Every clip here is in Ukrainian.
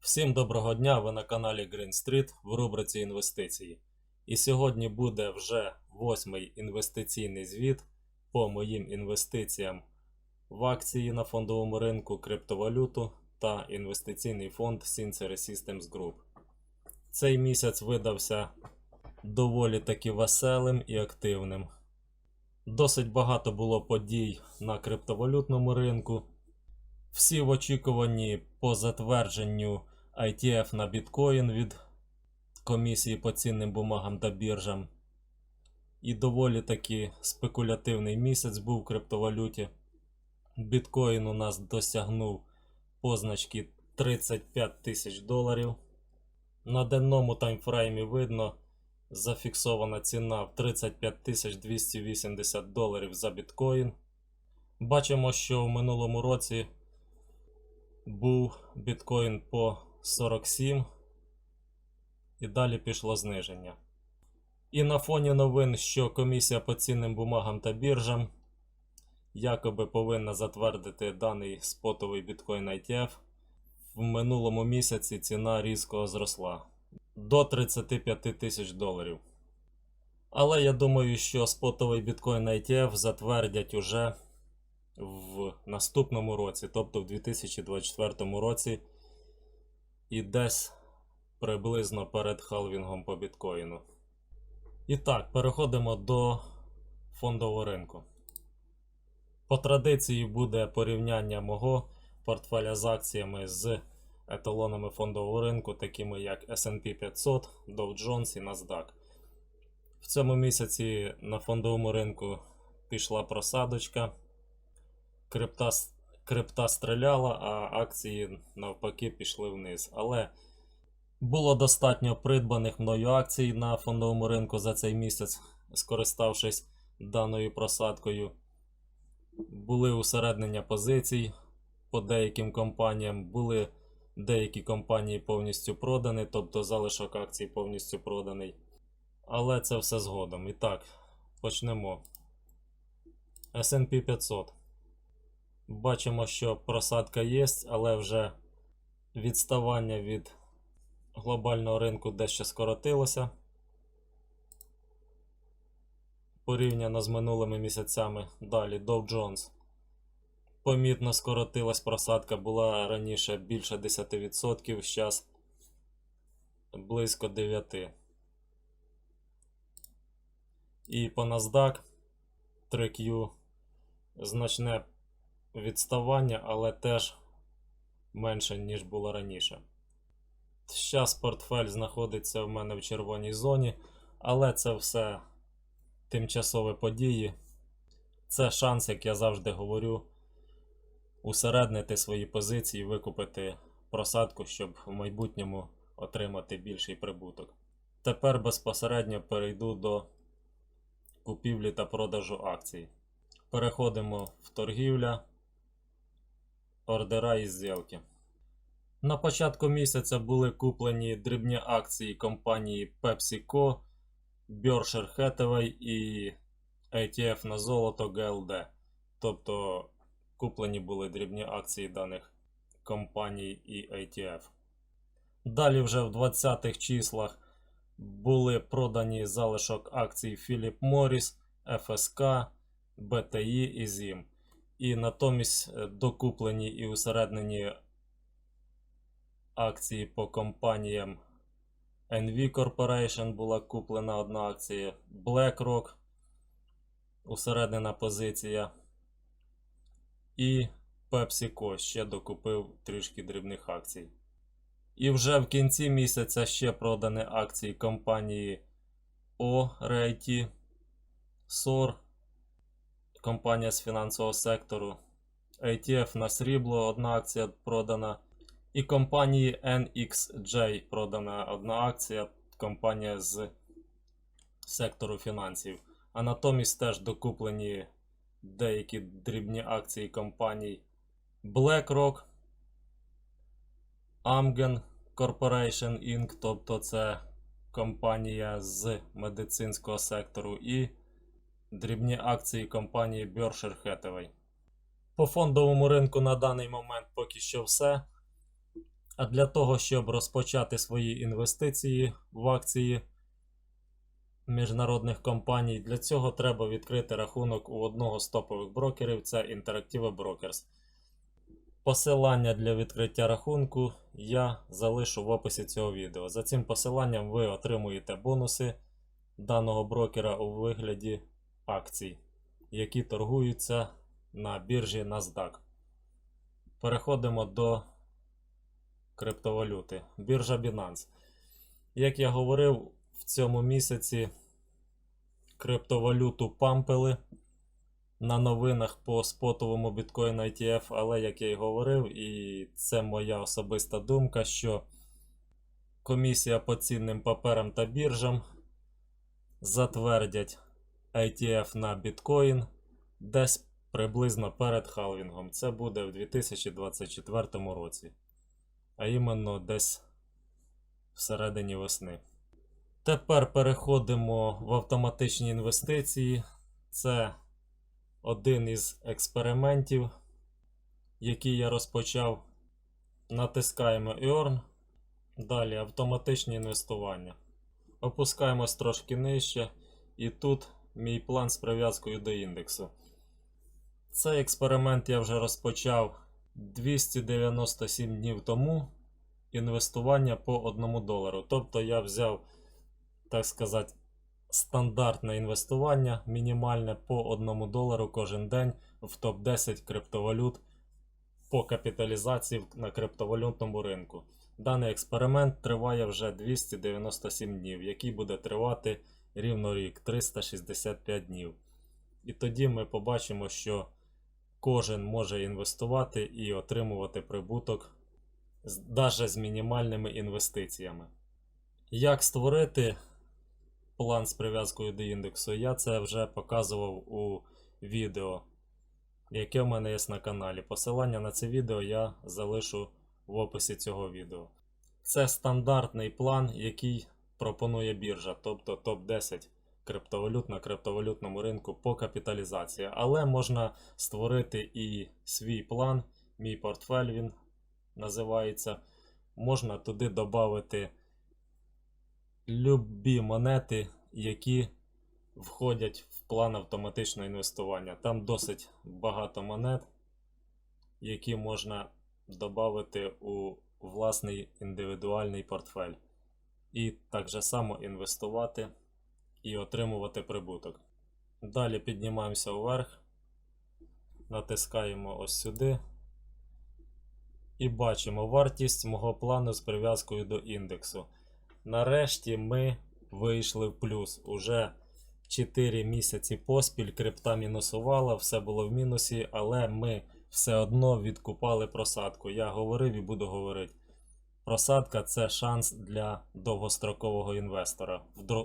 Всім доброго дня! Ви на каналі Green Street в рубриці інвестиції. І сьогодні буде вже восьмий інвестиційний звіт по моїм інвестиціям в акції на фондовому ринку, криптовалюту та інвестиційний фонд Sincere Systems Group. Цей місяць видався доволі таки веселим і активним. Досить багато було подій на криптовалютному ринку. Всі в очікуванні по затвердженню ITF на біткоін від комісії по цінним бумагам та біржам. І доволі таки спекулятивний місяць був в криптовалюті. Біткоін у нас досягнув позначки 35 тисяч доларів. На денному таймфреймі видно зафіксована ціна в 35 тисяч 280 доларів за біткоін. Бачимо, що в минулому році був біткоін по 47 і далі пішло зниження. І на фоні новин, що комісія по цінним бумагам та біржам якоби повинна затвердити даний спотовий біткоін ITF, в минулому місяці ціна різко зросла до 35 тисяч доларів. Але я думаю, що спотовий біткоін ITF затвердять уже в наступному році, тобто в 2024 році, і десь приблизно перед халвінгом по біткоїну. І так, переходимо до фондового ринку. По традиції буде порівняння мого портфеля з акціями з еталонами фондового ринку, такими як SP 500, Dow Jones і NASDAQ. В цьому місяці на фондовому ринку пішла просадочка крипта, крипта стріляла, а акції навпаки пішли вниз. Але було достатньо придбаних мною акцій на фондовому ринку за цей місяць, скориставшись даною просадкою. Були усереднення позицій по деяким компаніям, були деякі компанії повністю продані, тобто залишок акцій повністю проданий. Але це все згодом. І так, почнемо. SP 500. Бачимо, що просадка є, але вже відставання від глобального ринку дещо скоротилося. Порівняно з минулими місяцями. Далі Dow Jones. Помітно скоротилась просадка, була раніше більше 10%, зараз близько 9%. І по NASDAQ 3Q значне відставання, але теж менше, ніж було раніше. Зараз портфель знаходиться в мене в червоній зоні, але це все тимчасові події. Це шанс, як я завжди говорю, усереднити свої позиції, викупити просадку, щоб в майбутньому отримати більший прибуток. Тепер безпосередньо перейду до купівлі та продажу акцій. Переходимо в торгівля ордера і зділки. На початку місяця були куплені дрібні акції компанії PepsiCo, Berkshire Hathaway і ETF на золото GLD. Тобто куплені були дрібні акції даних компаній і ETF. Далі вже в 20-х числах були продані залишок акцій Philip Morris, FSK, BTI і ZIM і натомість е, докуплені і усереднені акції по компаніям NV Corporation була куплена одна акція, BlackRock, усереднена позиція. І PepsiCo ще докупив трішки дрібних акцій. І вже в кінці місяця ще продані акції компанії O Realty, SOR компанія з фінансового сектору. ETF на срібло одна акція продана. І компанії NXJ продана одна акція, компанія з сектору фінансів. А натомість теж докуплені деякі дрібні акції компаній BlackRock, Amgen Corporation Inc., тобто це компанія з медицинського сектору. і дрібні акції компанії Berkshire Hathaway. По фондовому ринку на даний момент поки що все. А для того, щоб розпочати свої інвестиції в акції міжнародних компаній, для цього треба відкрити рахунок у одного з топових брокерів це Interactive Brokers. Посилання для відкриття рахунку я залишу в описі цього відео. За цим посиланням ви отримуєте бонуси даного брокера у вигляді акцій, які торгуються на біржі NASDAQ. Переходимо до криптовалюти. Біржа Binance. Як я говорив, в цьому місяці криптовалюту пампили на новинах по спотовому біткоін ETF, але як я і говорив, і це моя особиста думка, що комісія по цінним паперам та біржам затвердять ETF на біткоін десь приблизно перед халвінгом. Це буде в 2024 році. А іменно десь всередині весни. Тепер переходимо в автоматичні інвестиції. Це один із експериментів, який я розпочав. Натискаємо Earn. Далі автоматичні інвестування. Опускаємось трошки нижче. І тут мій план з прив'язкою до індексу. Цей експеримент я вже розпочав 297 днів тому. Інвестування по 1 долару. Тобто я взяв, так сказати, стандартне інвестування мінімальне по 1 долару кожен день в топ-10 криптовалют по капіталізації на криптовалютному ринку. Даний експеримент триває вже 297 днів, який буде тривати рівно рік 365 днів. І тоді ми побачимо, що кожен може інвестувати і отримувати прибуток навіть з мінімальними інвестиціями. Як створити план з прив'язкою до індексу, я це вже показував у відео, яке в мене є на каналі. Посилання на це відео я залишу в описі цього відео. Це стандартний план, який пропонує біржа, тобто топ-10 криптовалют на криптовалютному ринку по капіталізації. Але можна створити і свій план, мій портфель він називається. Можна туди додати любі монети, які входять в план автоматичного інвестування. Там досить багато монет, які можна додати у власний індивідуальний портфель. І так же само інвестувати і отримувати прибуток. Далі піднімаємося вверх, натискаємо ось сюди. І бачимо вартість мого плану з прив'язкою до індексу. Нарешті ми вийшли в плюс. Уже 4 місяці поспіль крипта мінусувала, все було в мінусі, але ми все одно відкупали просадку. Я говорив і буду говорити. Просадка це шанс для довгострокового інвестора.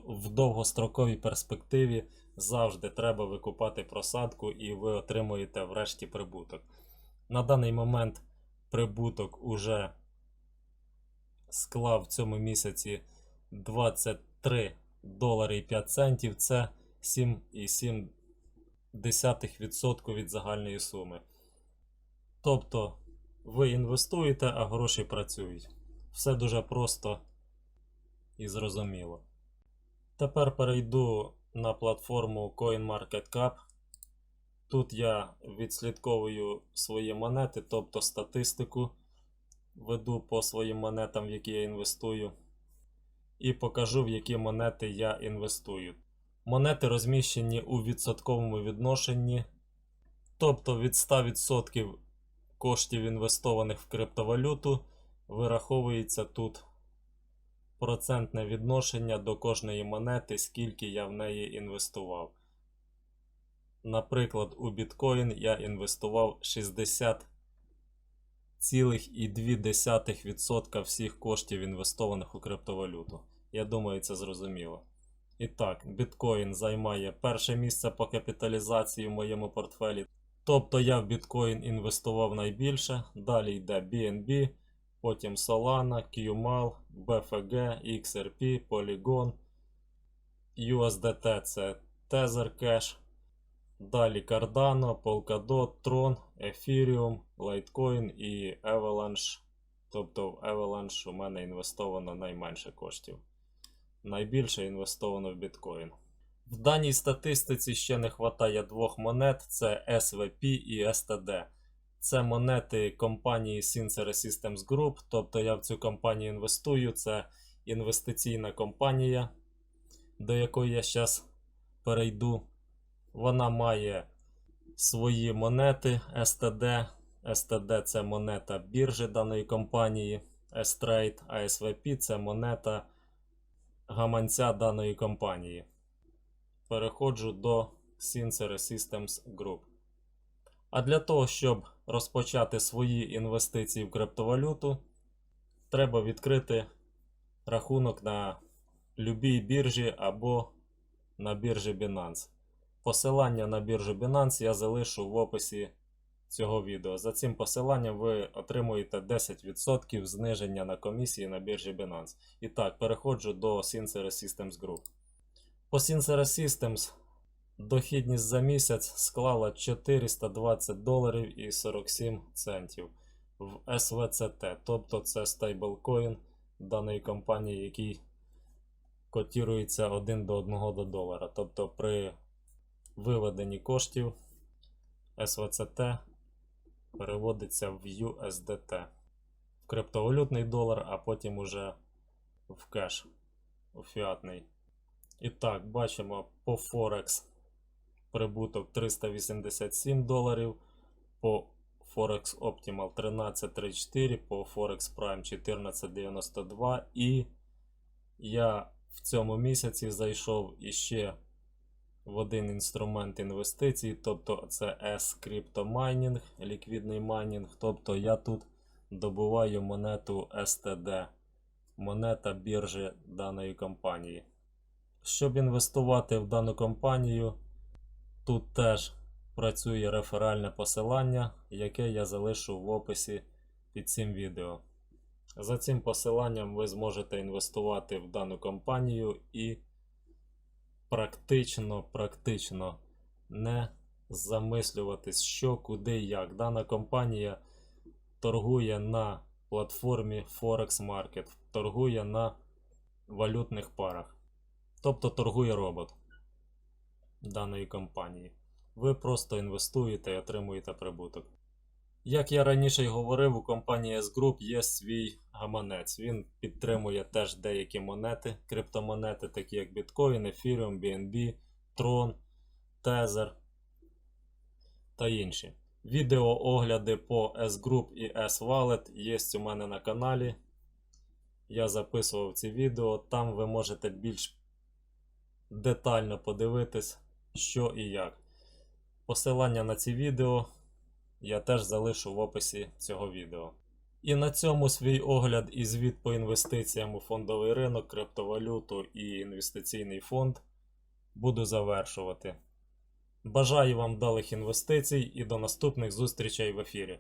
В довгостроковій перспективі завжди треба викупати просадку і ви отримуєте врешті прибуток. На даний момент прибуток уже склав в цьому місяці 23 долари і 5 центів. Це 7,7% від загальної суми. Тобто ви інвестуєте, а гроші працюють. Все дуже просто і зрозуміло. Тепер перейду на платформу CoinMarketCap. Тут я відслідковую свої монети, тобто статистику веду по своїм монетам, в які я інвестую. І покажу, в які монети я інвестую. Монети розміщені у відсотковому відношенні. Тобто від 100% коштів інвестованих в криптовалюту вираховується тут процентне відношення до кожної монети, скільки я в неї інвестував. Наприклад, у біткоін я інвестував 60,2% всіх коштів інвестованих у криптовалюту. Я думаю, це зрозуміло. І так, біткоін займає перше місце по капіталізації в моєму портфелі. Тобто я в біткоін інвестував найбільше. Далі йде BNB, потім Solana, QMAL, BFG, XRP, Polygon, USDT це Tether Cash. Далі Cardano, Polkadot, Tron, Ethereum, Litecoin і Avalanche Тобто в Avalanche у мене інвестовано найменше коштів. Найбільше інвестовано в біткоін. В даній статистиці ще не вистачає двох монет: це SVP і STD. Це монети компанії Sincere Systems Group. Тобто я в цю компанію інвестую. Це інвестиційна компанія, до якої я зараз перейду. Вона має свої монети STD. STD це монета біржі даної компанії S-Trade, а SVP це монета гаманця даної компанії. Переходжу до Sincere Systems Group. А для того, щоб розпочати свої інвестиції в криптовалюту, треба відкрити рахунок на любій біржі або на біржі Binance. Посилання на біржу Binance я залишу в описі цього відео. За цим посиланням ви отримуєте 10% зниження на комісії на біржі Binance. І так, переходжу до Sincere Systems Group. По Sincere Systems дохідність за місяць склала 420 доларів і 47 центів в SVCT, тобто це стейблкоін даної компанії, який котірується 1 до 1 до долара. Тобто при виведенні коштів SVCT переводиться в USDT, в криптовалютний долар, а потім уже в кеш, у фіатний. І так, бачимо по Forex прибуток 387 доларів, по Forex Optimal 1334, по Forex Prime 1492 і я в цьому місяці зайшов іще в один інструмент інвестицій, тобто це S-Crypto Mining, ліквідний майнінг. Тобто я тут добуваю монету STD, монета біржі даної компанії. Щоб інвестувати в дану компанію, тут теж працює реферальне посилання, яке я залишу в описі під цим відео. За цим посиланням ви зможете інвестувати в дану компанію і практично, практично не замислюватись, що, куди, як. Дана компанія торгує на платформі Forex Market, торгує на валютних парах. Тобто торгує робот даної компанії. Ви просто інвестуєте і отримуєте прибуток. Як я раніше й говорив, у компанії S-Group є свій гаманець. Він підтримує теж деякі монети, криптомонети, такі як Bitcoin, Ethereum, BNB, Tron, Tether та інші. Відеоогляди по S-Group і S-Wallet є у мене на каналі. Я записував ці відео, там ви можете більш детально подивитись, що і як. Посилання на ці відео я теж залишу в описі цього відео. І на цьому свій огляд і звіт по інвестиціям у фондовий ринок, криптовалюту і інвестиційний фонд буду завершувати. Бажаю вам вдалих інвестицій і до наступних зустрічей в ефірі.